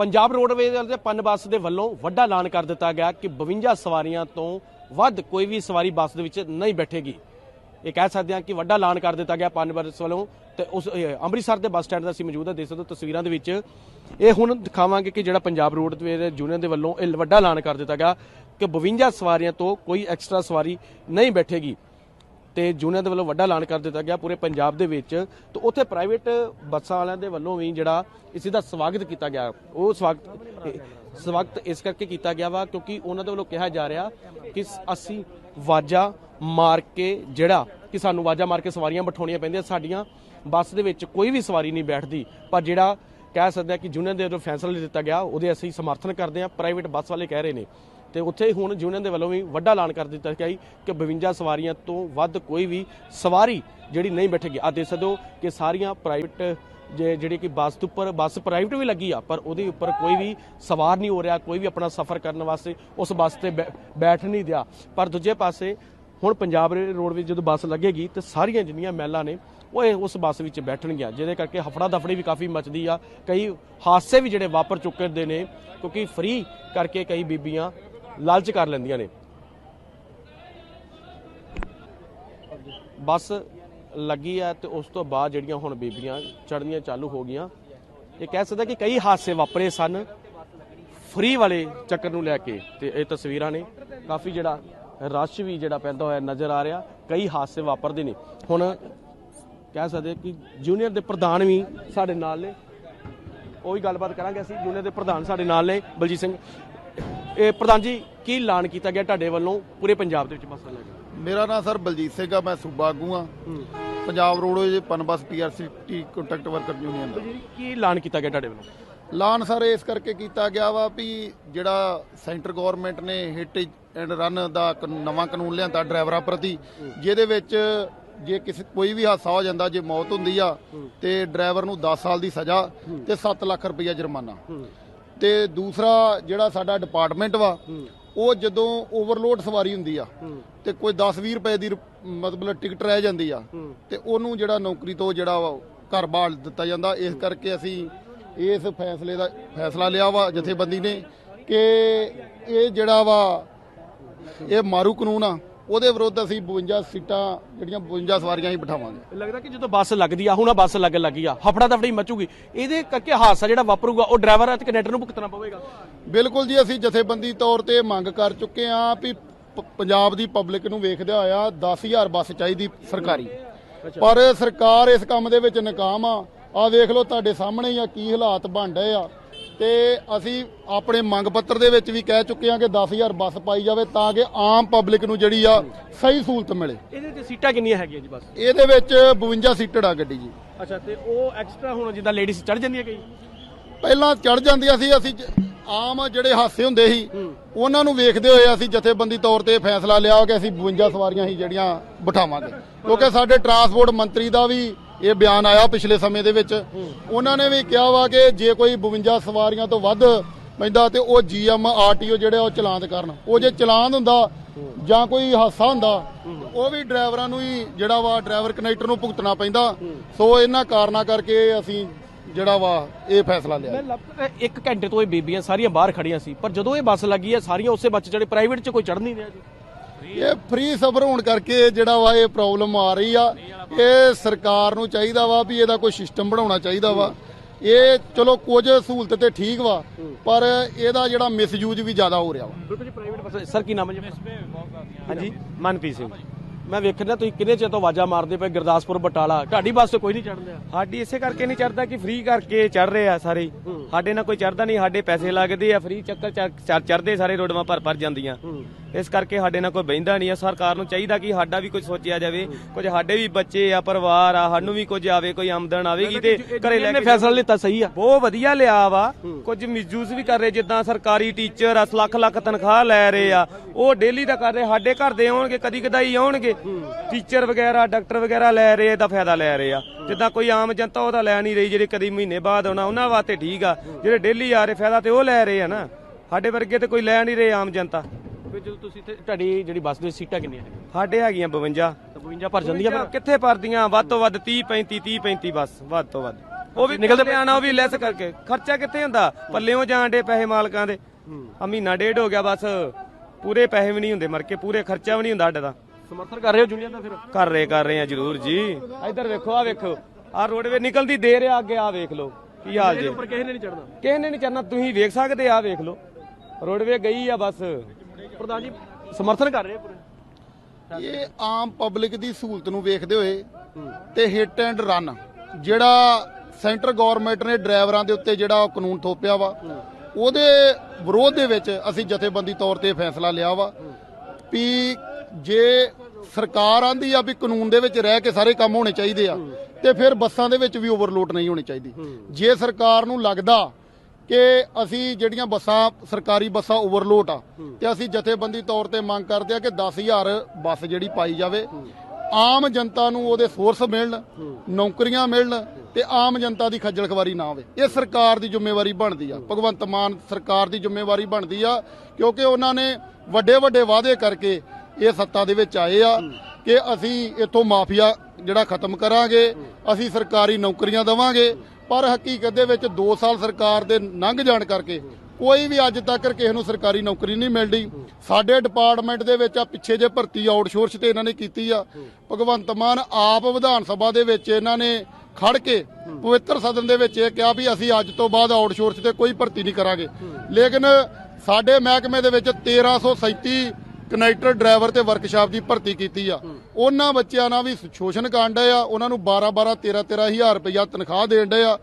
Punjab roadways ਦੇ ਪਨ ਬੱਸ ਦੇ ਵੱਲੋਂ ਵੱਡਾ ਐਲਾਨ ਕਰ ਦਿੱਤਾ ਗਿਆ ਕਿ 52 ਸਵਾਰੀਆਂ ਤੋਂ ਵੱਧ ਕੋਈ ਵੀ ਸਵਾਰੀ ਬੱਸ ਦੇ ਵਿੱਚ ਨਹੀਂ ਬੈਠੇਗੀ। ਇਹ ਕਹਿ ਸਕਦੇ ਹਾਂ ਕਿ ਵੱਡਾ ਐਲਾਨ ਕਰ ਦਿੱਤਾ ਗਿਆ ਪਨ ਬੱਸ ਵੱਲੋਂ ਤੇ ਉਸ ਅੰਮ੍ਰਿਤਸਰ ਦੇ ਬੱਸ ਸਟੈਂਡ ਦਾ ਅਸੀਂ ਮੌਜੂਦ ਹਾਂ, ਦੇਖ ਸਕਦੇ ਹੋ ਤਸਵੀਰਾਂ ਦੇ ਵਿੱਚ। ਇਹ ਹੁਣ ਦਿਖਾਵਾਂਗੇ ਕਿ ਜਿਹੜਾ ਪੰਜਾਬ ਰੋਡਵੇਜ਼ ਯੂਨੀਅਨ ਦੇ ਵੱਲੋਂ ਇਹ ਵੱਡਾ ਐਲਾਨ ਕਰ ਦਿੱਤਾ ਗਿਆ ਕਿ 52 ਸਵਾਰੀਆਂ ਤੋਂ ਕੋਈ ਐਕਸਟਰਾ ਸਵਾਰੀ ਨਹੀਂ ਬੈਠੇਗੀ। ਤੇ ਯੂਨੀਅਨ ਦੇ ਵੱਲੋਂ ਵੱਡਾ ਐਲਾਨ ਕਰ ਦਿੱਤਾ ਗਿਆ ਪੂਰੇ ਪੰਜਾਬ ਦੇ ਵਿੱਚ। ਤੇ ਉੱਥੇ ਪ੍ਰਾਈਵੇਟ ਬੱਸਾਂ ਵਾਲਿਆਂ ਦੇ ਵੱਲੋਂ ਵੀ ਜਿਹੜਾ ਇਸ ਦਾ ਸਵਾਗਤ ਕੀਤਾ ਗਿਆ। ਉਹ ਸਵਾਗਤ ਸਵਾਗਤ ਇਸ ਕਰਕੇ ਕੀਤਾ ਗਿਆ ਵਾ ਕਿਉਂਕਿ ਉਹਨਾਂ ਦੇ ਵੱਲੋਂ ਕਿਹਾ ਜਾ ਰਿਹਾ ਕਿ ਅਸੀਂ ਵਾਜਾ ਮਾਰ ਕੇ ਜਿਹੜਾ ਕਿ ਸਾਨੂੰ ਵਾਜਾ ਮਾਰ ਕੇ ਸਵਾਰੀਆਂ ਬਿਠਾਉਣੀਆਂ ਪੈਂਦੀਆਂ। ਸਾਡੀਆਂ ਬੱਸ ਦੇ ਵਿੱਚ ਕੋਈ ਵੀ ਸਵਾਰੀ ਨਹੀਂ ਬੈਠਦੀ। ਪਰ ਜਿਹੜਾ ਕਹਿ ਸਕਦੇ ਆ ਕਿ ਯੂਨੀਅਨ ਦੇ ਵੱਲੋਂ ਫੈਸਲਾ ਦਿੱਤਾ ਗਿਆ, ਉਹਦੇ ਅਸੀਂ ਸਮਰਥਨ ਕਰਦੇ ਆ ਪ੍ਰਾਈਵੇਟ ਬੱਸ ਵਾਲੇ ਕਹਿ ਰਹੇ ਨੇ। ਤੇ ਉੱਥੇ ਹੁਣ ਯੂਨੀਅਨ ਦੇ ਵੱਲੋਂ ਵੀ ਵੱਡਾ ਐਲਾਨ ਕਰ ਦਿੱਤਾ ਗਿਆ ਕਿ 52 ਸਵਾਰੀਆਂ ਤੋਂ ਵੱਧ ਕੋਈ ਵੀ ਸਵਾਰੀ ਜਿਹੜੀ ਨਹੀਂ ਬੈਠੇਗੀ। ਆ ਦੇਖ ਸਕਦੇ ਹੋ ਕਿ ਸਾਰੀਆਂ ਪ੍ਰਾਈਵੇਟ ਜੇ ਜਿਹੜੀ ਕਿ ਬੱਸ ਦੇ ਉੱਪਰ, ਬੱਸ ਪ੍ਰਾਈਵੇਟ ਵੀ ਲੱਗੀ ਆ, ਪਰ ਉਹਦੇ ਉੱਪਰ ਕੋਈ ਵੀ ਸਵਾਰ ਨਹੀਂ ਹੋ ਰਿਹਾ, ਕੋਈ ਵੀ ਆਪਣਾ ਸਫ਼ਰ ਕਰਨ ਵਾਸਤੇ ਉਸ ਬੱਸ ਤੇ ਬੈ- ਬੈਠ ਨਹੀਂ ਦਿਆ ਪਰ ਦੂਜੇ ਪਾਸੇ ਹੁਣ ਪੰਜਾਬ ਰੋਡਵੇਜ਼ ਜਦੋਂ ਬੱਸ ਲੱਗੇਗੀ ਤੇ ਸਾਰੀਆਂ ਜਿੰਨੀਆਂ ਮਹਿਲਾਂ ਨੇ, ਉਹ ਇਹ ਉਸ ਬੱਸ ਵਿੱਚ ਬੈਠਣਗੀਆਂ, ਜਿਹਦੇ ਕਰਕੇ ਹਫੜਾ ਦਫੜੀ ਵੀ ਕਾਫੀ ਮਚਦੀ ਆ। ਕਈ ਹਾਦਸੇ ਵੀ ਜਿਹੜੇ ਵਾਪਰ ਚੁੱਕੇ ਦੇ ਨੇ, ਕਿਉਂਕਿ ਫ੍ਰੀ ਕਰਕੇ ਕਈ ਬੀਬੀਆਂ ਲਾਲਚ ਕਰ ਲੈਂਦੀਆਂ ਨੇ। ਬੱਸ ਲੱਗੀ ਆ ਤੇ ਉਸ ਤੋਂ ਬਾਅਦ ਜਿਹੜੀਆਂ ਹੁਣ ਬੀਬੀਆਂ ਚੜ੍ਹਨੀਆਂ ਚਾਲੂ ਹੋ ਗਈਆਂ, ਇਹ ਕਹਿ ਸਕਦਾ ਕਿ ਕਈ ਹਾਦਸੇ ਵਾਪਰੇ ਸਨ ਫ੍ਰੀ ਵਾਲੇ ਚੱਕਰ ਨੂੰ ਲੈ ਕੇ ਤੇ ਇਹ ਤਸਵੀਰਾਂ ਨੇ। ਕਾਫੀ ਜਿਹੜਾ ਰਸ਼ ਵੀ ਜਿਹੜਾ ਪੈਂਦਾ ਹੋਇਆ ਨਜ਼ਰ ਆ ਰਿਹਾ ਕਈ ਹਾਦਸੇ ਵਾਪਰਦੇ ਨੇ। ਹੁਣ ਕਹਿ ਸਕਦੇ ਕਿ ਜੂਨੀਅਰ ਦੇ ਪ੍ਰਧਾਨ ਵੀ ਸਾਡੇ ਨਾਲ ਨੇ। ਉਹ ਵੀ ਗੱਲਬਾਤ ਕਰਾਂਗੇ ਅਸੀਂ ਜੂਨੀਅਰ ਦੇ ਪ੍ਰਧਾਨ ਸਾਡੇ ਨਾਲ ਨੇ ਬਲਜੀਤ ਸਿੰਘ। ਇਹ ਪ੍ਰਧਾਨ ਜੀ ਕੀ ਐਲਾਨ ਕੀਤਾ ਗਿਆ ਤੁਹਾਡੇ ਵੱਲੋਂ ਪੂਰੇ ਪੰਜਾਬ ਦੇ ਵਿੱਚ ਬੱਸਾਂ ਲੈ ਕੇ? ਮੇਰਾ ਨਾਮ ਸਰ ਬਲਜੀਤ ਸਿੰਘ ਆ ਮੈਂ ਸੂਬਾ ਆਗੂ ਆ। Punjab roadways Punbus PRTC contract worker union ਦਾ। ਕੀ ਐਲਾਨ ਕੀਤਾ ਗਿਆ ਤੁਹਾਡੇ ਵੱਲੋਂ? ਲਾਨ ਸਰ ਇਸ ਕਰਕੇ ਕੀਤਾ ਗਿਆ ਵਾ ਵੀ ਜਿਹੜਾ ਸੈਂਟਰ ਗਵਰਨਮੈਂਟ ਨੇ ਹਿੱਟ ਐਂਡ ਰਨ ਦਾ ਨਵਾਂ ਕਾਨੂੰਨ ਲਿਆਂਦਾ ਡਰਾਈਵਰਾਂ ਪ੍ਰਤੀ, ਜਿਹਦੇ ਵਿੱਚ ਜੇ ਕਿਸੇ, ਕੋਈ ਵੀ ਹਾਦਸਾ ਹੋ ਜਾਂਦਾ, ਜੇ ਮੌਤ ਹੁੰਦੀ ਆ, ਤੇ ਡਰਾਈਵਰ ਨੂੰ 10 ਸਾਲ ਦੀ ਸਜ਼ਾ ਤੇ 7 ਲੱਖ ਰੁਪਈਆ ਜੁਰਮਾਨਾ। ਤੇ ਦੂਸਰਾ ਜਿਹੜਾ ਸਾਡਾ ਡਿਪਾਰਟਮੈਂਟ ਵਾ, ਉਹ ਜਦੋਂ ਓਵਰਲੋਡ ਸਵਾਰੀ ਹੁੰਦੀ ਆ, ਤੇ ਕੋਈ 10-20 ਰੁਪਏ ਦੀ ਮਤਲਬ ਟਿਕਟ ਰਹਿ ਜਾਂਦੀ ਆ, ਤੇ ਉਹਨੂੰ ਜਿਹੜਾ ਨੌਕਰੀ ਤੋਂ ਜਿਹੜਾ ਵਾ, ਘਰ ਬਾਲ ਦਿੱਤਾ ਜਾਂਦਾ, ਇਸ ਕਰਕੇ ਅਸੀਂ ਇਸ ਫੈਸਲੇ ਦਾ, ਫੈਸਲਾ ਲਿਆ ਵਾ ਜਥੇਬੰਦੀ ਨੇ, ਕਿ ਇਹ ਜਿਹੜਾ ਵਾ ਇਹ ਮਾਰੂ ਕਾਨੂੰਨ ਆ। ਉਹਦੇ ਵਿਰੁੱਧ ਅਸੀਂ 52 ਸੀਟਾਂ ਜਿਹੜੀਆਂ 52 ਸਵਾਰੀਆਂ ਹੀ ਬਿਠਾਵਾਂਗੇ। ਲੱਗਦਾ ਕਿ ਜਦੋਂ ਬੱਸ ਲੱਗਦੀ ਆ ਹੁਣ ਆ ਬੱਸ ਲੱਗਣ ਲੱਗੀ ਆ ਹਫੜਾ ਦਫੜੀ ਮਚੂਗੀ। ਇਹਦੇ ਕਰਕੇ ਹਾਦਸਾ ਜਿਹੜਾ ਵਾਪਰੂਗਾ ਉਹ ਡਰਾਈਵਰ ਅਤੇ ਕੰਡਕਟਰ ਨੂੰ ਭੁਗਤਣਾ ਪਵੇਗਾ। ਬਿਲਕੁਲ ਜੀ ਅਸੀਂ ਜਥੇਬੰਦੀ ਤੌਰ ਤੇ ਮੰਗ ਕਰ ਚੁੱਕੇ ਹਾਂ ਵੀ ਪੰਜਾਬ ਦੀ ਪਬਲਿਕ ਨੂੰ ਵੇਖਦਿਆਂ ਹੋਇਆ 10000 ਬੱਸ ਚਾਹੀਦੀ ਸਰਕਾਰੀ। ਪਰ ਸਰਕਾਰ ਇਸ ਕੰਮ ਦੇ ਵਿੱਚ ਨਾਕਾਮ ਆ। ਆ ਵੇਖ ਲਓ ਤੁਹਾਡੇ ਸਾਹਮਣੇ ਆ ਕੀ ਹਾਲਾਤ ਬਣ ਰਹੇ ਆ। ਤੇ ਅਸੀਂ ਆਪਣੇ ਮੰਗ ਪੱਤਰ ਦੇ ਵਿੱਚ ਵੀ ਕਹਿ ਚੁੱਕੇ ਹਾਂ ਕਿ 10000 ਬੱਸ ਪਾਈ ਜਾਵੇ ਤਾਂ ਕਿ ਆਮ ਪਬਲਿਕ ਨੂੰ ਜਿਹੜੀ ਆ ਸਹੀ ਸਹੂਲਤ ਮਿਲੇ। ਇਹਦੇ ਤੇ ਸੀਟਾਂ ਕਿੰਨੀਆਂ ਹੈਗੀਆਂ ਜੀ ਬੱਸ? ਇਹਦੇ ਵਿੱਚ 52 ਸੀਟਡ ਆ ਗੱਡੀ ਜੀ। ਅੱਛਾ ਤੇ ਉਹ ਐਕਸਟਰਾ ਹੁਣ ਜਿੱਦਾਂ ਲੇਡੀਜ਼ ਚੜ ਜਾਂਦੀਆਂ ਕਈ? ਪਹਿਲਾਂ ਚੜ ਜਾਂਦੀਆਂ ਸੀ ਅਸੀਂ ਆਮ ਜਿਹੜੇ ਹਾਸੇ ਹੁੰਦੇ ਸੀ ਉਹਨਾਂ ਨੂੰ ਵੇਖਦੇ ਹੋਏ ਅਸੀਂ ਜਥੇਬੰਦੀ ਤੌਰ ਤੇ ਫੈਸਲਾ ਲਿਆ ਕਿ ਅਸੀਂ 52 ਸਵਾਰੀਆਂ ਹੀ ਜਿਹੜੀਆਂ ਬਿਠਾਵਾਂਗੇ। ਕਿਉਂਕਿ ਸਾਡੇ ਟਰਾਂਸਪੋਰਟ ਮੰਤਰੀ ਦਾ ਵੀ ਇਹ ਬਿਆਨ ਆਇਆ ਪਿਛਲੇ ਸਮੇਂ ਦੇ ਵਿੱਚ। ਉਹਨਾਂ ਨੇ ਵੀ ਕਿਹਾ ਵਾ ਕਿ ਜੇ ਕੋਈ 52 ਸਵਾਰੀਆਂ ਤੋਂ ਵੱਧ ਪੈਂਦਾ ਤੇ ਉਹ ਜੀਐਮ ਆਰਟੀਓ ਜਿਹੜੇ ਉਹ ਚਲਾਨ ਕਰਨ। ਉਹ ਜੇ ਚਲਾਨ ਹੁੰਦਾ ਜਾਂ ਕੋਈ ਹਾਦਸਾ ਹੁੰਦਾ ਉਹ ਵੀ ਡਰਾਈਵਰਾਂ ਨੂੰ ਹੀ ਜਿਹੜਾ ਵਾ ਡਰਾਈਵਰ ਕਨੈਕਟਰ ਨੂੰ ਭੁਗਤਣਾ ਪੈਂਦਾ। ਸੋ ਇਹਨਾਂ ਕਾਰਨਾਂ ਕਰਕੇ ਅਸੀਂ ਜਿਹੜਾ ਵਾ ਇਹ ਫੈਸਲਾ ਲਿਆ। ਮੈਂ ਇੱਕ ਘੰਟੇ ਤੋਂ ਇਹ ਬੀਬੀਆਂ ਸਾਰੀਆਂ ਬਾਹਰ ਖੜੀਆਂ ਸੀ ਪਰ ਜਦੋਂ ਇਹ ਬੱਸ ਲੱਗੀ ਆ ਸਾਰੀਆਂ ਉਸੇ ਬੱਚ ਜਿਹੜੇ ਪ੍ਰਾਈਵੇਟ 'ਚ ਕੋਈ ਚੜ ਨਹੀਂ ਰਿਹਾ ਜੀ। ਇਹ ਫ੍ਰੀ ਸਬਰ ਹੋਣ ਕਰਕੇ ਜਿਹੜਾ ਵਾ ਇਹ ਪ੍ਰੋਬਲਮ ਆ ਰਹੀ ਆ। ਇਹ ਸਰਕਾਰ ਨੂੰ ਚਾਹੀਦਾ ਵਾ ਵੀ ਇਹਦਾ ਕੋਈ ਸਿਸਟਮ ਬਣਾਉਣਾ ਚਾਹੀਦਾ ਵਾ। ਇਹ ਚਲੋ ਕੁਝ ਸਹੂਲਤ ਤੇ ਠੀਕ ਵਾ ਪਰ ਇਹਦਾ ਜਿਹੜਾ ਮਿਸਯੂਜ਼ ਵੀ ਜ਼ਿਆਦਾ ਹੋ ਰਿਹਾ ਵਾ। ਬਿਲਕੁਲ ਜੀ ਪ੍ਰਾਈਵੇਟ ਬੱਸ ਸਰ ਕੀ ਨਾਮ ਹੈ ਜੀ ਹਾਂਜੀ ਮਨਪ੍ਰੀਤ ਸਿੰਘ। ਮੈਂ ਵੇਖਣਾ ਤੁਸੀਂ ਕਿੰਨੇ ਚਿਰ ਤੋਂ ਆਵਾਜ਼ਾਂ ਮਾਰਦੇ ਪਏ ਗੁਰਦਾਸਪੁਰ ਬਟਾਲਾ? ਤੁਹਾਡੀ ਬੱਸ ਤੇ ਕੋਈ ਨਹੀਂ ਚੜ੍ਹਦਾ। ਸਾਡੀ ਇਸੇ ਕਰਕੇ ਨਹੀਂ ਚੜਦਾ ਕਿ ਫ੍ਰੀ ਕਰਕੇ ਚੜ ਰਹੇ ਆ ਸਾਰੇ। ਸਾਡੇ ਨਾਲ ਕੋਈ ਚੜਦਾ ਨਹੀਂ ਸਾਡੇ ਪੈਸੇ ਲੱਗਦੇ ਆ ਫ੍ਰੀ ਚੱਕਰ ਚੜਦੇ ਸਾਰੇ ਰੋਡਵਾਂ ਭਰ ਭਰ ਜਾਂਦੀਆਂ। ਇਸ ਕਰਕੇ ਸਾਡੇ ਨਾਲ ਕੋਈ ਬਹਿੰਦਾ ਨਹੀਂ ਆ। ਸਰਕਾਰ ਨੂੰ ਚਾਹੀਦਾ ਕਿ ਸਾਡਾ ਵੀ ਕੁਝ ਸੋਚਿਆ ਜਾਵੇ। ਕੁਝ ਸਾਡੇ ਵੀ ਬੱਚੇ ਆ ਪਰਿਵਾਰ ਆ ਸਾਨੂੰ ਵੀ ਕੁਝ ਆਵੇ ਕੋਈ ਆਮਦਨ ਆਵੇਗੀ ਤੇ ਘਰੇ ਲੈ ਕੇ ਫੈਸਲਾ ਲਿੱਤਾ ਸਹੀ ਆ। ਬਹੁਤ ਵਧੀਆ ਲਿਆ ਵਾ। ਕੁਝ ਮਿਸਯੂਜ਼ ਵੀ ਕਰ ਰਹੇ ਜਿੱਦਾਂ ਸਰਕਾਰੀ ਟੀਚਰ ਆ ਲੱਖ ਲੱਖ ਤਨਖਾਹ ਲੈ ਰਹੇ ਆ। ਉਹ ਡੇਲੀ ਦਾ ਕਰ ਰਹੇ ਸਾਡੇ ਘਰ ਦੇ ਆਉਣਗੇ ਕਦੀ ਕਦਾਈ ਆਉਣਗੇ। ਟੀਚਰ ਵਗੈਰਾ ਡਾਕਟਰ ਵਗੈਰਾ ਲੈ ਰਹੇ ਦਾ ਫਾਇਦਾ ਲੈ ਰਹੇ ਆ। ਜਿੱਦਾਂ ਕੋਈ ਆਮ ਜਨਤਾ ਉਹਦਾ ਲੈ ਨਹੀਂ ਰਹੀ ਜਿਹੜੇ ਕਦੀ ਮਹੀਨੇ ਬਾਅਦ ਆਉਣਾ ਉਹਨਾਂ ਵਾਸਤੇ ਠੀਕ ਆ। ਜਿਹੜੇ ਡੇਲੀ ਆ ਰਹੇ ਫਾਇਦਾ ਤੇ ਉਹ ਲੈ ਰਹੇ ਆ ਨਾ। ਸਾਡੇ ਵਰਗੇ ਤੇ ਕੋਈ ਲੈ ਨਹੀਂ ਰਹੇ ਆਮ ਜਨਤਾ। ਫਿਰ ਜਦੋਂ ਤੁਸੀਂ ਇੱਥੇ ਤੁਹਾਡੀ ਜਿਹੜੀ ਬੱਸ ਦੀ ਸੀਟਾਂ ਕਿੰਨੀਆਂ ਹੈਗੀਆਂ ਸਾਡੇ ਹੈਗੀਆਂ 52 ਤਾਂ 52 ਭਰ ਜਾਂਦੀਆਂ ਫਿਰ? ਕਿੱਥੇ ਪਰਦੀਆਂ ਵੱਧ ਤੋਂ ਵੱਧ 30 35 30 35 ਬਸ ਵੱਧ ਤੋਂ ਵੱਧ। ਉਹ ਵੀ ਨਿਕਲਦੇ ਆਣਾ ਉਹ ਵੀ ਲੈਸ ਕਰਕੇ। ਖਰਚਾ ਕਿੱਥੇ ਹੁੰਦਾ? ਪੱਲਿਓਂ ਜਾਣ ਦੇ ਪੈਸੇ ਮਾਲਕਾਂ ਦੇ। ਆ ਮਹੀਨਾ ਡੇਢ ਹੋ ਗਿਆ ਬਸ। ਪੂਰੇ ਪੈਸੇ ਵੀ ਨਹੀਂ ਹੁੰਦੇ ਮਰ ਕੇ ਪੂਰੇ ਖਰਚਾ ਵੀ ਨਹੀਂ ਹੁੰਦਾ ਸਾਡੇ ਦਾ। ਸਮਰਥਨ ਕਰ ਰਹੇ ਹੋ ਜੂਨੀਅਰ ਦਾ ਫਿਰ? ਕਰ ਰਹੇ ਕਰ ਰਹੇ ਆ ਜਰੂਰ ਜੀ। ਇੱਧਰ ਵੇਖੋ ਆ ਵੇਖੋ। ਆ ਰੋਡਵੇ ਨਿਕਲਦੀ ਦੇਰ ਆ ਅੱਗੇ ਆ ਵੇਖ ਲਓ। ਕੀ ਹਾਲ ਜੇ। ਉੱਪਰ ਕਿਸੇ ਨੇ ਨਹੀਂ ਚੜਨਾ ਕਿਸੇ ਨੇ ਨਹੀਂ ਚੜਨਾ ਤੁਸੀਂ ਵੇਖ ਸਕਦੇ ਆ ਵੇਖ ਲਓ। ਰੋਡਵੇ ਗਈ ਆ ਬਸ। ਪ੍ਰਧਾਨ ਜੀ ਸਮਰਥਨ ਕਰ ਰਹੇ ਪੂਰੇ? ਇਹ ਆਮ ਪਬਲਿਕ ਦੀ ਸਹੂਲਤ ਨੂੰ ਵੇਖਦੇ ਹੋਏ ਤੇ ਹਿੱਟ ਐਂਡ ਰਨ ਜਿਹੜਾ ਸੈਂਟਰ ਗਵਰਨਮੈਂਟ ਨੇ ਡਰਾਈਵਰਾਂ ਦੇ ਉੱਤੇ ਜਿਹੜਾ ਉਹ ਕਾਨੂੰਨ ਥੋਪਿਆ ਵਾ ਉਹਦੇ ਵਿਰੋਧ ਦੇ ਵਿੱਚ ਅਸੀਂ ਜਥੇਬੰਦੀ ਤੌਰ ਤੇ ਫੈਸਲਾ ਲਿਆ ਵਾ ਵੀ ਜੇ ਸਰਕਾਰ ਆਂਦੀ ਆ ਵੀ ਕਾਨੂੰਨ ਦੇ ਵਿੱਚ ਰਹਿ ਕੇ ਸਾਰੇ ਕੰਮ ਹੋਣੇ ਚਾਹੀਦੇ ਆ ਤੇ ਫਿਰ ਬੱਸਾਂ ਦੇ ਵਿੱਚ ਵੀ ਓਵਰਲੋਡ ਨਹੀਂ ਹੋਣੀ ਚਾਹੀਦੀ। ਜੇ ਸਰਕਾਰ ਨੂੰ ਲੱਗਦਾ ਕਿ ਅਸੀਂ ਜਿਹੜੀਆਂ ਬੱਸਾਂ ਸਰਕਾਰੀ ਬੱਸਾਂ ਓਵਰਲੋਡ ਆ ਤੇ ਅਸੀਂ ਜਥੇਬੰਦੀ ਤੌਰ ਤੇ ਮੰਗ ਕਰਦੇ ਆ ਕਿ 10000 ਬੱਸ ਜਿਹੜੀ ਪਾਈ ਜਾਵੇ। ਆਮ ਜਨਤਾ ਨੂੰ ਉਹਦੇ ਸੋਰਸ ਮਿਲਣ ਨੌਕਰੀਆਂ ਮਿਲਣ ਤੇ ਆਮ ਜਨਤਾ ਦੀ ਖੱਜਲ ਖਵਾਰੀ ਨਾ ਹੋਵੇ। ਇਹ ਸਰਕਾਰ ਦੀ ਜ਼ਿੰਮੇਵਾਰੀ ਬਣਦੀ ਆ। ਭਗਵੰਤ ਮਾਨ ਸਰਕਾਰ ਦੀ ਜ਼ਿੰਮੇਵਾਰੀ ਬਣਦੀ ਆ ਕਿਉਂਕਿ ਉਹਨਾਂ ਨੇ ਵੱਡੇ ਵੱਡੇ ਵਾਅਦੇ ਕਰਕੇ ਇਹ ਸੱਤਾ ਦੇ ਵਿੱਚ ਆਏ ਆ ਕਿ ਅਸੀਂ ਇੱਥੋਂ ਮਾਫੀਆ ਜਿਹੜਾ ਖਤਮ ਕਰਾਂਗੇ ਅਸੀਂ ਸਰਕਾਰੀ ਨੌਕਰੀਆਂ ਦੇਵਾਂਗੇ ਪਰ ਹਕੀਕਤ ਦੇ ਵਿੱਚ 2 ਸਾਲ ਸਰਕਾਰ ਦੇ ਲੰਘ ਜਾਣ ਕਰਕੇ ਕੋਈ ਵੀ ਅੱਜ ਤੱਕ ਕਿਸੇ ਨੂੰ ਸਰਕਾਰੀ ਨੌਕਰੀ ਨਹੀਂ ਮਿਲਦੀ। ਸਾਡੇ ਡਿਪਾਰਟਮੈਂਟ ਦੇ ਵਿੱਚ ਆ ਪਿੱਛੇ ਜੇ ਭਰਤੀ ਆਊਟਸੋਰਸ ਤੇ ਇਹਨਾਂ ਨੇ ਕੀਤੀ ਆ। ਭਗਵੰਤ ਮਾਨ ਆਪ ਵਿਧਾਨ ਸਭਾ ਦੇ ਵਿੱਚ ਇਹਨਾਂ ਨੇ ਖੜ ਕੇ ਪਵਿੱਤਰ ਸਦਨ ਦੇ ਵਿੱਚ ਇਹ ਕਿਹਾ ਵੀ ਅਸੀਂ ਅੱਜ ਤੋਂ ਬਾਅਦ ਆਊਟਸੋਰਸ ਤੇ ਕੋਈ ਭਰਤੀ ਨਹੀਂ ਕਰਾਂਗੇ। ਲੇਕਿਨ ਸਾਡੇ ਮਹਿਕਮੇ ਦੇ ਵਿੱਚ 1337 ਕਨੈਕਟਰ ਡਰਾਈਵਰ ਤੇ ਵਰਕਸ਼ਾਪ ਦੀ ਭਰਤੀ ਕੀਤੀ ਆ। ਉਹਨਾਂ ਬੱਚਿਆਂ ਨਾਲ ਵੀ ਸ਼ੋਸ਼ਣ ਕਰਨ ਡਏ ਆ, ਉਹਨਾਂ ਨੂੰ 12 12 13 13 ਹਜ਼ਾਰ ਰੁਪਇਆ ਤਨਖਾਹ ਦੇਣ ਡਏ ਆ।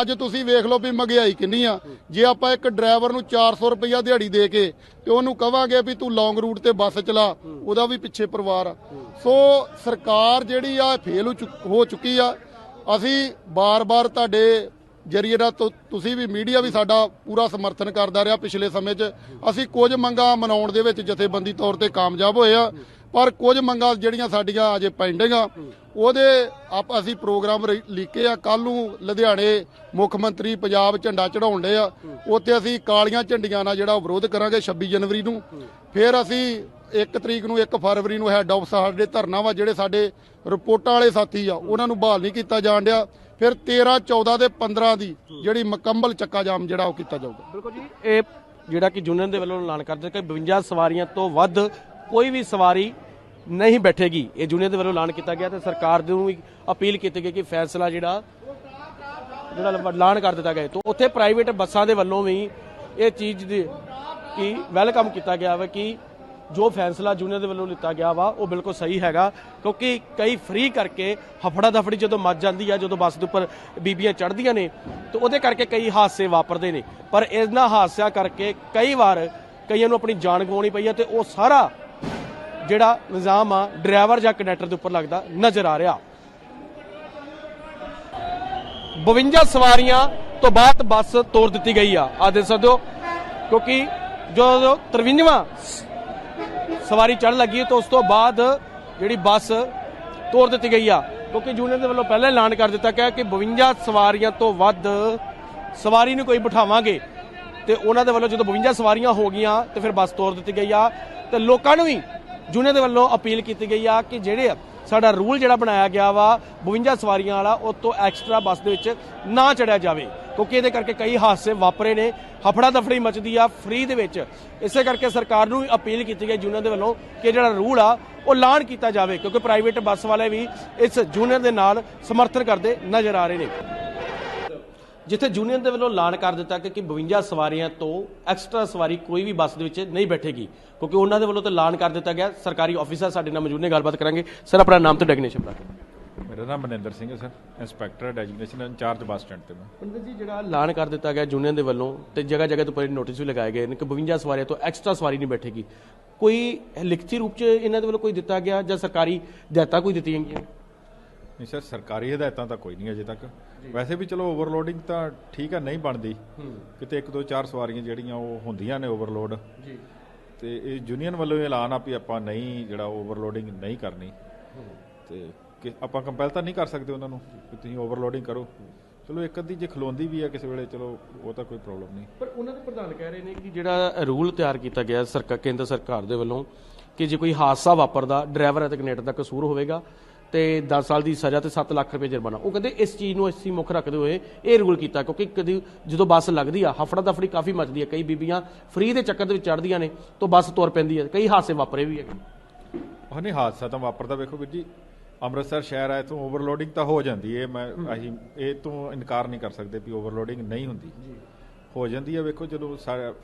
ਅੱਜ ਤੁਸੀਂ ਵੇਖ ਲਓ ਵੀ ਮਹਿੰਗਾਈ ਕਿੰਨੀ ਆ। ਜੇ ਆਪਾਂ ਇੱਕ ਡਰਾਈਵਰ ਨੂੰ 400 ਰੁਪਇਆ ਦਿਹਾੜੀ ਦੇ ਕੇ ਤੇ ਉਹਨੂੰ ਕਵਾਂਗੇ ਵੀ ਤੂੰ ਲੌਂਗ ਰੂਟ ਤੇ ਬੱਸ ਚਲਾ, ਉਹਦਾ ਵੀ ਪਿੱਛੇ ਪਰਿਵਾਰ ਆ। ਸੋ ਸਰਕਾਰ ਜਿਹੜੀ ਆ, ਫੇਲ ਹੋ ਚੁੱਕ- ਹੋ ਚੁੱਕੀ ਆ। ਅਸੀਂ ਬਾਰ-ਬਾਰ ਤੁਹਾਡੇ ਜਰੀਏ ਦਾ ਤੁਸੀਂ ਵੀ ਮੀਡੀਆ ਵੀ ਸਾਡਾ ਪੂਰਾ ਸਮਰਥਨ ਕਰਦਾ ਰਿਹਾ ਪਿਛਲੇ ਸਮੇਂ 'ਚ। ਅਸੀਂ ਕੁਝ ਮੰਗਾਂ ਮਨਾਉਣ ਦੇ ਵਿੱਚ ਜਥੇਬੰਦੀ ਤੌਰ ਤੇ ਕਾਮਯਾਬ ਹੋਏ ਆ। ਪਰ ਕੁਝ ਮੰਗਾਂ ਜਿਹੜੀਆਂ ਸਾਡੀਆਂ ਅਜੇ ਪੈਂਡਿੰਗ ਆ ਉਹਦੇ ਆਪ ਅਸੀਂ ਪ੍ਰੋਗਰਾਮ ਰ- ਲਿਖੇ ਆ। ਕੱਲ ਨੂੰ ਲੁਧਿਆਣੇ ਮੁੱਖ ਮੰਤਰੀ ਪੰਜਾਬ ਝੰਡਾ ਚੜਾਉਣ ਦੇ ਆ। ਉੱਥੇ ਅਸੀਂ ਕਾਲੀਆਂ ਝੰਡੀਆਂ ਨਾਲ ਜਿਹੜਾ ਵਿਰੋਧ ਕਰਾਂਗੇ 26 ਜਨਵਰੀ ਨੂੰ। ਫਿਰ ਅਸੀਂ 1 ਤਰੀਕ ਨੂੰ 1 ਫਰਵਰੀ ਨੂੰ ਹੈੱਡ ਆਫ ਸਾਡੇ ਧਰਨਾ ਵਾ, ਜਿਹੜੇ ਸਾਡੇ ਰਿਪੋਰਟਾਂ ਵਾਲੇ ਸਾਥੀ ਆ, ਉਹਨਾਂ ਨੂੰ ਬਹਾਲ ਨਹੀਂ ਕੀਤਾ ਜਾਣ ਡਿਆ। ਫਿਰ 13 14 ਤੇ 15 ਦੀ ਜਿਹੜੀ ਮੁਕੰਮਲ ਚੱਕਾ ਜਾਮ ਜਿਹੜਾ ਉਹ ਕੀਤਾ ਜਾਊਗਾ। ਬਿਲਕੁਲ ਜੀ, ਇਹ ਜਿਹੜਾ ਕਿ ਯੂਨੀਅਨ ਦੇ ਵੱਲੋਂ ਐਲਾਨ ਕਰਦੇ ਕਿ 52 ਸਵਾਰੀਆਂ ਤੋਂ ਵੱਧ ਕੋਈ ਵੀ ਸਵਾਰੀ ਨਹੀਂ ਬੈਠੇਗੀ। ਇਹ ਯੂਨੀਅਨ ਦੇ ਵੱਲੋਂ ਐਲਾਨ ਕੀਤਾ ਗਿਆ ਤੇ ਸਰਕਾਰ ਨੂੰ ਵੀ ਅਪੀਲ ਕੀਤੀ ਗਈ ਕਿ ਫੈਸਲਾ ਜਿਹੜਾ ਜਿਹੜਾ ਐਲਾਨ ਕਰ ਦਿੱਤਾ ਗਿਆ। ਤੋਂ ਉੱਥੇ ਪ੍ਰਾਈਵੇਟ ਬੱਸਾਂ ਦੇ ਵੱਲੋਂ ਵੀ ਇਹ ਚੀਜ਼ ਦੀ ਕਿ ਵੈਲਕਮ ਕੀਤਾ ਗਿਆ ਵਾ ਕਿ ਜੋ ਫੈਸਲਾ ਯੂਨੀਅਨ ਦੇ ਵੱਲੋਂ ਲਿੱਤਾ ਗਿਆ ਵਾ, ਉਹ ਬਿਲਕੁਲ ਸਹੀ ਹੈਗਾ। ਕਿਉਂਕਿ ਕਈ ਫ੍ਰੀ ਕਰਕੇ ਹਫੜਾ ਦਫੜੀ ਜਦੋਂ ਮੱਚ ਜਾਂਦੀ ਆ, ਜਦੋਂ ਬੱਸ ਦੇ ਉੱਪਰ ਬੀਬੀਆਂ ਚੜ੍ਹਦੀਆਂ ਨੇ, ਤਾਂ ਉਹਦੇ ਕਰਕੇ ਕਈ ਹਾਦਸੇ ਵਾਪਰਦੇ ਨੇ। ਪਰ ਇਹਨਾਂ ਹਾਦਸਿਆਂ ਕਰਕੇ ਕਈ ਵਾਰ ਕਈਆਂ ਨੂੰ ਆਪਣੀ ਜਾਨ ਗਵਾਉਣੀ ਪਈ ਆ ਤੇ ਉਹ ਸਾਰਾ ਜਿਹੜਾ ਨਿਜ਼ਾਮ ਆ, ਡਰਾਈਵਰ ਜਾਂ ਕੰਡਕਟਰ ਦੇ ਉੱਪਰ ਲੱਗਦਾ ਨਜ਼ਰ ਆ ਰਿਹਾ। 52 ਸਵਾਰੀਆਂ ਤੋਂ ਬਾਅਦ ਬੱਸ ਤੋੜ ਦਿੱਤੀ ਗਈ ਆ। ਆ ਦੇਖ ਸਕਦੇ ਹੋ, ਕਿਉਂਕਿ ਜਦੋਂ 53ਵਾਂ ਸਵਾਰੀ ਚੜ੍ਹ ਲੱਗੀ ਤਾਂ ਉਸ ਤੋਂ ਬਾਅਦ ਜਿਹੜੀ ਬੱਸ ਤੋੜ ਦਿੱਤੀ ਗਈ ਆ। ਕਿਉਂਕਿ ਯੂਨੀਅਨ ਦੇ ਵੱਲੋਂ ਪਹਿਲਾਂ ਐਲਾਨ ਕਰ ਦਿੱਤਾ ਗਿਆ ਕਿ 52 ਸਵਾਰੀਆਂ ਤੋਂ ਵੱਧ ਸਵਾਰੀ ਨੂੰ ਕੋਈ ਬਿਠਾਵਾਂਗੇ। ਤੇ ਉਹਨਾਂ ਦੇ ਵੱਲੋਂ ਜਦੋਂ 52 ਸਵਾਰੀਆਂ ਹੋ ਗਈਆਂ, ਤੇ ਫਿਰ ਬੱਸ ਤੋੜ ਦਿੱਤੀ ਗਈ ਆ। ਤੇ ਲੋਕਾਂ ਨੂੰ ਵੀ ਯੂਨੀਅਨ ਦੇ ਵੱਲੋਂ ਅਪੀਲ ਕੀਤੀ ਗਈ ਆ ਕਿ ਜਿਹੜੇ ਸਾਡਾ ਰੂਲ ਜਿਹੜਾ ਬਣਾਇਆ ਗਿਆ ਵਾ 52 ਸਵਾਰੀਆਂ ਵਾਲਾ, ਉਹ ਤੋਂ ਐਕਸਟਰਾ ਬੱਸ ਦੇ ਵਿੱਚ ਨਾ ਚੜਿਆ ਜਾਵੇ। ਕਿਉਂਕਿ ਇਹਦੇ ਕਰਕੇ ਕਈ ਹਾਦਸੇ ਵਾਪਰੇ ਨੇ ਹਫੜਾ ਦਫੜੀ ਮਚਦੀ ਆ ਫ੍ਰੀ ਦੇ ਵਿੱਚ। ਇਸੇ ਕਰਕੇ ਸਰਕਾਰ ਨੂੰ ਵੀ ਅਪੀਲ ਕੀਤੀ ਗਈ ਯੂਨੀਅਨ ਦੇ ਵੱਲੋਂ ਕਿ ਜਿਹੜਾ ਰੂਲ ਆ, ਉਹ ਲਾਣ ਕੀਤਾ ਜਾਵੇ। ਕਿਉਂਕਿ ਪ੍ਰਾਈਵੇਟ ਬੱਸ ਵਾਲੇ ਵੀ ਇਸ ਯੂਨੀਅਨ ਦੇ ਨਾਲ ਸਮਰਥਨ ਕਰਦੇ ਨਜ਼ਰ ਆ ਰਹੇ ਨੇ। ਜਿੱਥੇ ਯੂਨੀਅਨ ਦੇ ਵੱਲੋਂ ਐਲਾਨ ਕਰ ਦਿੱਤਾ ਕਿ ਕਿ 52 ਸਵਾਰੀਆਂ ਤੋਂ ਐਕਸਟਰਾ ਸਵਾਰੀ ਕੋਈ ਵੀ ਬੱਸ ਦੇ ਵਿੱਚ ਨਹੀਂ ਬੈਠੇਗੀ। ਕਿਉਂਕਿ ਉਹਨਾਂ ਦੇ ਵੱਲੋਂ ਤਾਂ ਐਲਾਨ ਕਰ ਦਿੱਤਾ ਗਿਆ। ਸਰਕਾਰੀ ਆਫੀਸਰ ਸਾਡੇ ਨਾਲ ਮੌਜੂਦ ਨੇ ਗੱਲਬਾਤ ਕਰਾਂਗੇ। ਸਰ ਆਪਣਾ ਨਾਮ ਤੇ ਡੈਗਨੇਸ਼ਨ ਬਤਾ ਮੇਰਾ ਨਾਮ ਮਨਿੰਦਰ ਸਿੰਘ ਹੈ sir. Inspector designation incharge bus stand ਤੇ ਮੈਂ। ਪੰਡਤ ਜੀ ਜਿਹੜਾ ਐਲਾਨ ਕਰ ਦਿੱਤਾ ਗਿਆ ਯੂਨੀਅਨ ਦੇ ਵੱਲੋਂ ਤੇ ਜਗ੍ਹਾ ਜਗ੍ਹਾ ਤੋਂ ਪਰ ਨੋਟਿਸ ਵੀ ਲਗਾਏ ਗਏ ਨੇ ਕਿ 52 ਸਵਾਰੀਆਂ ਤੋਂ ਐਕਸਟਰਾ ਸਵਾਰੀ ਨਹੀਂ ਬੈਠੇਗੀ। ਕੋਈ ਲਿਖਤੀ ਰੂਪ 'ਚ ਇਹਨਾਂ ਦੇ ਵੱਲੋਂ ਕੋਈ ਦਿੱਤਾ ਗਿਆ ਜਾਂ ਸਰਕਾਰੀ ਹਦਾਇਤਾਂ ਕੋਈ ਦਿੱਤੀਆਂ ਗਈਆਂ? ਨਹੀਂ ਸਰ ਸਰਕਾਰੀ ਹਦਾਇਤਾਂ ਤਾਂ ਕੋਈ ਨਹੀਂ ਅਜੇ ਤੱਕ। ਵੈਸੇ ਵੀ ਚਲੋ ਓਵਰਲੋਡਿੰਗ ਤਾਂ ਠੀਕ ਹੈ ਨਹੀਂ ਬਣਦੀ। ਕਿਤੇ ਇੱਕ ਦੋ ਚਾਰ ਸਵਾਰੀਆਂ ਜਿਹੜੀਆਂ ਉਹ ਹੁੰਦੀਆਂ ਨੇ ਓਵਰਲੋਡ ਜੀ। ਤੇ ਇਹ ਯੂਨੀਅਨ ਵੱਲੋਂ ਐਲਾਨ ਆ ਵੀ ਆਪਾਂ ਨਹੀਂ ਜਿਹੜਾ ਓਵਰਲੋਡਿੰਗ ਨਹੀਂ ਕਰਨੀ। ਤੇ ਕਿ ਆਪਾਂ ਕੰਪੈਲ ਤਾਂ ਨਹੀਂ ਕਰ ਸਕਦੇ ਉਹਨਾਂ ਨੂੰ ਕਿ ਤੁਸੀਂ ਓਵਰਲੋਡਿੰਗ ਕਰੋ। ਚਲੋ ਇੱਕ ਅੱਧੀ ਜੇ ਖਲੋਂਦੀ ਵੀ ਹੈ ਕਿਸੇ ਵੇਲੇ ਚਲੋ ਉਹ ਤਾਂ ਕੋਈ ਪ੍ਰੋਬਲਮ ਨਹੀਂ। ਪਰ ਉਹਨਾਂ ਦੇ ਪ੍ਰਧਾਨ ਕਹਿ ਰਹੇ ਨੇ ਕਿ ਜਿਹੜਾ ਰੂਲ ਤਿਆਰ ਕੀਤਾ ਗਿਆ ਸਰਕਾਰ ਕੇਂਦਰ ਸਰਕਾਰ ਦੇ ਵੱਲੋਂ ਕਿ ਜੇ ਕੋਈ ਹਾਦਸਾ ਵਾਪਰਦਾ ਡਰਾਈਵਰ ਅਤੇ ਕਨੈਕਟਰ ਦਾ ਕਸੂਰ ਹੋਵੇਗਾ ਤੇ 10 ਸਾਲ ਦੀ ਸਜ਼ਾ ਤੇ 7 ਲੱਖ ਰੁਪਏ ਜੁਰਮਾਨਾ। ਉਹ ਕਹਿੰਦੇ ਇਸ ਚੀਜ਼ ਨੂੰ ਅਸੀਂ ਮੁੱਖ ਰੱਖਦੇ ਹੋਏ ਇਹ ਰੂਲ ਕੀਤਾ ਕਿਉਂਕਿ ਕਦੀ ਜਦੋਂ ਬੱਸ ਲੱਗਦੀ ਆ ਹਫੜਾ ਦਫੜੀ ਕਾਫੀ ਮਚਦੀ ਹੈ ਕਈ ਬੀਬੀਆਂ ਫ੍ਰੀ ਦੇ ਚੱਕਰ ਦੇ ਵਿੱਚ ਚੜਦੀਆਂ ਨੇ ਤੋਂ ਬੱਸ ਤੁਰ ਪੈਂਦੀ ਹੈ ਕਈ ਹਾਦਸੇ ਵਾਪਰੇ ਵੀ ਹੈਗੇ। ਉਹ ਨਹੀਂ ਹਾਦਸਾ ਤਾਂ ਵਾਪਰਦਾ ਵੇਖੋ ਵੀਰ ਜੀ ਅੰਮ੍ਰਿਤਸਰ ਸ਼ਹਿਰ ਹੈ ਤੋਂ ਓਵਰਲੋਡਿੰਗ ਤਾਂ ਹੋ ਜਾਂਦੀ ਹੈ ਮੈਂ ਅਸੀਂ ਇਹ ਤੋਂ ਇਨਕਾਰ ਨਹੀਂ ਕਰ ਸਕਦੇ ਵੀ ਓਵਰਲੋਡਿੰਗ ਨਹੀਂ ਹੁੰਦੀ। ਹੋ ਜਾਂਦੀ ਹੈ ਵੇਖੋ ਜਦੋਂ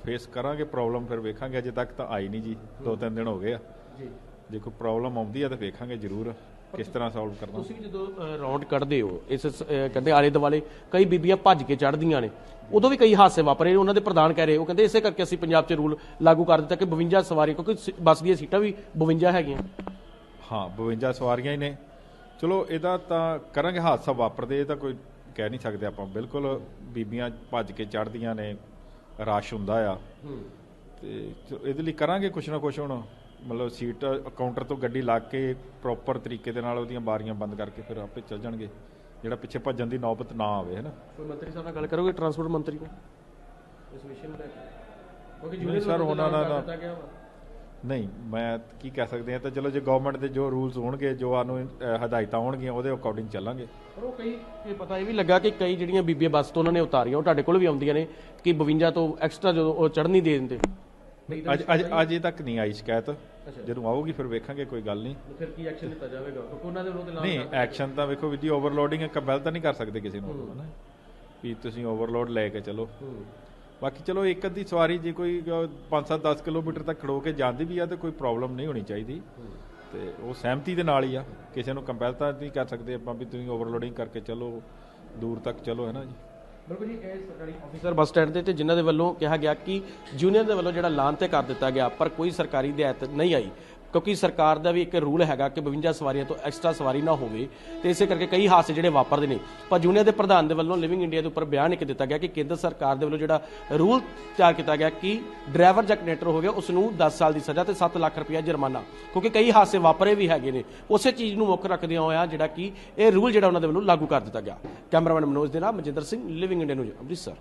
ਫੇਸ ਕਰਾਂਗੇ ਪ੍ਰੋਬਲਮ ਫਿਰ ਵੇਖਾਂਗੇ ਅਜੇ ਤੱਕ ਤਾਂ ਆਈ ਨਹੀਂ ਜੀ ਦੋ ਤਿੰਨ ਦਿਨ ਹੋ ਗਏ ਆ। ਜੀ। ਜੇ ਕੋਈ ਪ੍ਰੋਬਲਮ ਆਉਂਦੀ ਹੈ ਤਾਂ ਵੇਖਾਂਗੇ ਜ਼ਰੂਰ। ਕਿਸ ਤਰ੍ਹਾਂ ਸੋਲਵ ਕਰਨਾ? ਤੁਸੀਂ ਜਦੋਂ ਰੌਂਡ ਕੱਢਦੇ ਹੋ ਇਸ ਕਹਿੰਦੇ ਆਲੇ ਦੁਆਲੇ ਕਈ ਬੀਬੀਆਂ ਭੱਜ ਕੇ ਚੜਦੀਆਂ ਨੇ ਉਦੋਂ ਵੀ ਕਈ ਹਾਦਸੇ ਵਾਪਰੇ ਨੇ ਉਹਨਾਂ ਦੇ ਪ੍ਰਧਾਨ ਕਹਿ ਰਹੇ ਉਹ ਕਹਿੰਦੇ ਇਸੇ ਕਰਕੇ ਅਸੀਂ ਪੰਜਾਬ 'ਚ ਰੂਲ ਲਾਗੂ ਕਰ ਦਿੱਤਾ ਕਿ 52 ਸਵਾਰੀ ਕਿਉਂਕਿ ਬੱਸ ਦੀਆਂ ਸੀਟਾਂ ਵੀ 52 ਹੈਗੀਆਂ। ਹਾਂ 52 ਸਵਾਰੀਆਂ ਹੀ ਨੇ। ਚਲੋ ਇਹਦਾ ਤਾਂ ਕਰਾਂਗੇ ਹਾਦਸਾ ਵਾਪਰਦੇ ਇਹ ਤਾਂ ਕੋਈ ਕਹਿ ਨਹੀਂ ਸਕਦੇ ਆਪਾਂ। ਬਿਲਕੁਲ ਬੀਬੀਆਂ ਭੱਜ ਕੇ ਚੜਦੀਆਂ ਨੇ ਰਸ਼ ਹੁੰਦਾ ਆ। ਤੇ ਇਹਦੇ ਲਈ ਕਰਾਂਗੇ ਕੁਛ ਨਾ ਕੁਛ ਹੁਣ। ਮਤਲਬ ਸੀਟ ਕਾਊਂਟਰ ਤੋਂ ਗੱਡੀ ਲਾ ਕੇ ਪ੍ਰੋਪਰ ਤਰੀਕੇ ਦੇ ਨਾਲ ਉਹਦੀਆਂ ਬਾਰੀਆਂ ਬੰਦ ਕਰਕੇ ਫਿਰ ਆਪੇ ਚੱਲ ਜਾਣਗੇ। ਜਿਹੜਾ ਪਿੱਛੇ ਭੱਜਣ ਦੀ ਨੌਬਤ ਨਾ ਆਵੇ ਹੈ ਨਾ? ਕੋਈ ਮੰਤਰੀ ਸਾਹਿਬ ਨਾਲ ਗੱਲ ਕਰੋਗੇ ਟਰਾਂਸਪੋਰਟ ਮੰਤਰੀ ਨਾਲ ਇਸ ਵਿਸ਼ੇ ਨੂੰ ਲੈ ਕੇ। ਕਿਉਂਕਿ ਨਹੀਂ sir, ਉਹਨਾਂ ਵਾ। ਨਹੀਂ ਮੈਂ ਕੀ ਕਹਿ ਸਕਦੇ ਆ ਤਾਂ ਚਲੋ ਜੇ ਗਵਰਨਮੈਂਟ ਦੇ ਜੋ ਰੂਲਸ ਹੋਣਗੇ ਜੋ ਅਹ, ਹਦਾਇਤਾਂ ਹੋਣਗੀਆਂ ਉਹਦੇ ਅਕੋਰਡਿੰਗ ਚੱਲਾਂਗੇ। ਪਰ ਉਹ ਕਈ ਇਹ ਪਤਾ ਇਹ ਵੀ ਲੱਗਾ ਕਿ ਕਈ ਜਿਹੜੀਆਂ ਬੀਬੀਆਂ ਬੱਸ ਤੋਂ ਉਹਨਾਂ ਨੇ ਉਤਾਰੀਆਂ ਉਹ ਤੁਹਾਡੇ ਕੋਲ ਵੀ ਆਉਂਦੀਆਂ ਨੇ ਕਿ 52 ਤੋਂ ਐਕਸਟਰਾ ਜਦੋਂ ਉਹ ਚੜ੍ਹ ਨਹੀਂ ਦੇ ਦਿੰਦੇ। ਅੱਜ ਅੱਜ ਅਜੇ ਤੱਕ ਨਹੀਂ ਆਈ ਸ਼ਿਕਾਇਤ। ਜਦੋਂ ਆਊਗੀ ਫਿਰ ਵੇਖਾਂਗੇ ਕੋਈ ਗੱਲ ਨਹੀਂ। ਫਿਰ ਕੀ ਐਕਸ਼ਨ ਲਿੱਤਾ ਜਾਵੇਗਾ? ਕਿਉਂਕਿ ਉਹਨਾਂ ਦੇ ਤੇ ਲਾਭ ਨਹੀਂ ਐਕਸ਼ਨ ਤਾਂ ਵੇਖੋ ਵੀ ਜੀ ਓਵਰਲੋਡਿੰਗ ਕੰਪੈਲ ਤਾਂ ਨਹੀਂ ਕਰ ਸਕਦੇ ਕਿਸੇ ਨੂੰ ਹਨਾ? ਵੀ ਤੁਸੀਂ ਓਵਰਲੋਡ ਲੈ ਕੇ ਚਲੋ। ਬਾਕੀ ਚਲੋ ਇੱਕ ਅੱਧੀ ਸਵਾਰੀ ਜੇ ਕੋਈ 5-7 10 ਕਿਲੋਮੀਟਰ ਤੱਕ ਖੜੋ ਕੇ ਜਾਂਦੀ ਵੀ ਆ ਤੇ ਕੋਈ ਪ੍ਰੋਬਲਮ ਨਹੀਂ ਹੋਣੀ ਚਾਹੀਦੀ। ਤੇ ਉਹ ਸਹਿਮਤੀ ਦੇ ਨਾਲ ਹੀ ਆ। ਕਿਸੇ ਨੂੰ ਕੰਪੈਲ ਤਾਂ ਨਹੀਂ ਕਰ ਸਕਦੇ ਆਪਾਂ ਵੀ ਤੁਸੀਂ ਓਵਰਲੋਡਿੰਗ ਕਰਕੇ ਚਲੋ ਦੂਰ ਤੱਕ ਚਲੋ ਹੈ ਨਾ ਜੀ? ਬਿਲਕੁਲ ਜੀ, ਇਹ ਸਰਕਾਰੀ ਅਫੀਸਰ ਬੱਸ ਸਟੈਂਡ ਦੇ ਤੇ ਜਿਨ੍ਹਾਂ ਦੇ ਵੱਲੋਂ ਕਿਹਾ ਗਿਆ ਕਿ ਯੂਨੀਅਨ ਦੇ ਵੱਲੋਂ ਜਿਹੜਾ ਐਲਾਨ ਤੇ ਕਰ ਦਿੱਤਾ ਗਿਆ, ਪਰ ਕੋਈ ਸਰਕਾਰੀ ਹਦਾਇਤ ਨਹੀਂ ਆਈ। ਕਿਉਂਕਿ ਸਰਕਾਰ ਦਾ ਵੀ ਇੱਕ ਰੂਲ ਹੈਗਾ ਕਿ 52 ਸਵਾਰੀਆਂ ਤੋਂ ਐਕਸਟਰਾ ਸਵਾਰੀ ਨਾ ਹੋਵੇ ਤੇ ਇਸੇ ਕਰਕੇ ਕਈ ਹਾਦਸੇ ਜਿਹੜੇ ਵਾਪਰਦੇ ਨੇ। ਪਰ ਯੂਨੀਅਨ ਦੇ ਪ੍ਰਧਾਨ ਦੇ ਵੱਲੋਂ ਲਿਵਿੰਗ ਇੰਡੀਆ ਦੇ ਉੱਪਰ ਬਿਆਨ ਇੱਕ ਦਿੱਤਾ ਗਿਆ ਕਿ ਕੇਂਦਰ ਸਰਕਾਰ ਦੇ ਵੱਲੋਂ ਜਿਹੜਾ ਰੂਲ ਤਿਆਰ ਕੀਤਾ ਗਿਆ ਕਿ ਡਰਾਈਵਰ ਜਾਂ ਕੰਡਕਟਰ ਹੋਵੇ ਗਿਆ ਉਸ ਨੂੰ 10 ਸਾਲ ਦੀ ਸਜ਼ਾ ਤੇ 7 ਲੱਖ ਰੁਪਇਆ ਜੁਰਮਾਨਾ। ਕਿਉਂਕਿ ਕਈ ਹਾਦਸੇ ਵਾਪਰੇ ਵੀ ਹੈਗੇ ਨੇ। ਉਸੇ ਚੀਜ਼ ਨੂੰ ਮੁੱਖ ਰੱਖਦਿਆਂ ਹੋਇਆ ਜਿਹੜਾ ਕਿ ਇਹ ਰੂਲ ਜਿਹੜਾ ਉਹਨਾਂ ਦੇ ਵੱਲੋਂ ਲਾਗੂ ਕਰ ਦਿੱਤਾ ਗਿਆ। ਕੈਮਰਾਮੈਨ ਮਨੋਜ ਦੇ ਨਾਲ Manjinder Singh living India news Amritsar.